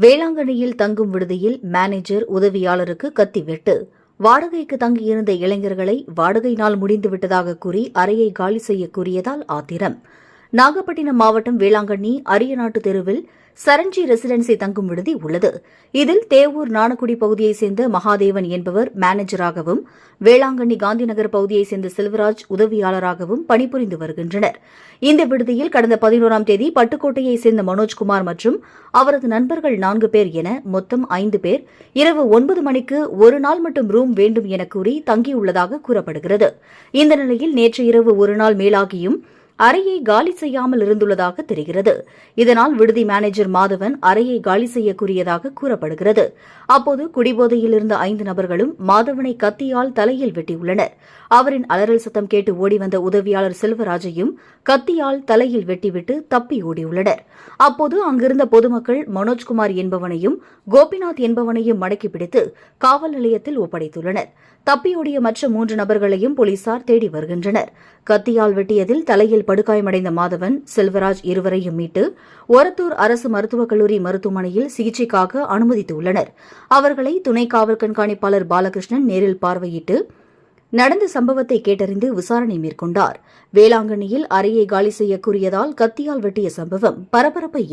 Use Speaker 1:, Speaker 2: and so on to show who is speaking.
Speaker 1: வேளாங்கண்ணியில் தங்கும் விடுதியில் மேனேஜர் உதவியாளருக்கு கத்திவிட்டு வாடகைக்கு தங்கியிருந்த இளைஞர்களை வாடகை நாள் முடிந்துவிட்டதாக கூறி அறையை காலி செய்ய கூறியதால் ஆத்திரம். நாகப்பட்டினம் மாவட்டம் வேளாங்கண்ணி அரியநாட்டு தெருவில் சரஞ்சி ரெசிடென்சி தங்கும் விடுதி உள்ளது. இதில் தேவூர் நாணக்குடி பகுதியைச் சேர்ந்த மகாதேவன் என்பவர் மேனேஜராகவும் வேளாங்கண்ணி காந்திநகர் பகுதியைச் சேர்ந்த செல்வராஜ் உதவியாளராகவும் பணிபுரிந்து வருகின்றனர். இந்த விடுதியில் கடந்த பதினோராம் தேதி பட்டுக்கோட்டையைச் சேர்ந்த மனோஜ்குமார் மற்றும் அவரது நண்பர்கள் நான்கு பேர் என மொத்தம் ஐந்து பேர் இரவு ஒன்பது மணிக்கு ஒரு நாள் மட்டும் ரூம் வேண்டும் என கூறி தங்கியுள்ளதாக கூறப்படுகிறது. இந்த நிலையில் நேற்று இரவு ஒரு நாள் மேலாகியும் அறையை காலி செய்யாமல் இருந்துள்ளதாக தெரிகிறது. இதனால் விடுதி மேனேஜர் மாதவன் அறையை காலி செய்யக்கூறியதாக கூறப்படுகிறது. அப்போது குடிபோதையில் இருந்த ஐந்து நபர்களும் மாதவனை கத்தியால் தலையில் வெட்டியுள்ளனர். அவரின் அலறல் சத்தம் கேட்டு ஓடிவந்த உதவியாளர் செல்வராஜையும் கத்தியால் தலையில் வெட்டிவிட்டு தப்பி ஓடியுள்ளனர். அப்போது அங்கிருந்த பொதுமக்கள் மனோஜ்குமார் என்பவனையும் கோபிநாத் என்பவனையும் மடக்கி பிடித்து காவல் நிலையத்தில் ஒப்படைத்துள்ளனர். தப்பியோடிய மற்ற மூன்று நபர்களையும் போலீசார் தேடி வருகின்றனர். கத்தியால் வெட்டியதில் தலையில் படுகாயமடைந்த மாதவன் செல்வராஜ் இருவரையும் மீட்டு ஒரத்தூர் அரசு மருத்துவக் கல்லூரி மருத்துவமனையில் சிகிச்சைக்காக அனுமதித்துள்ளனர். அவர்களை துணை காவல் கண்காணிப்பாளர் பாலகிருஷ்ணன் நேரில் பார்வையிட்டு நடந்த சம்பவத்தை கேட்டறிந்து விசாரணை மேற்கொண்டார். வேளாங்கண்ணியில் அறையை காலி செய்ய கூறியதால் கத்தியால் வெட்டிய சம்பவம் பரபரப்பை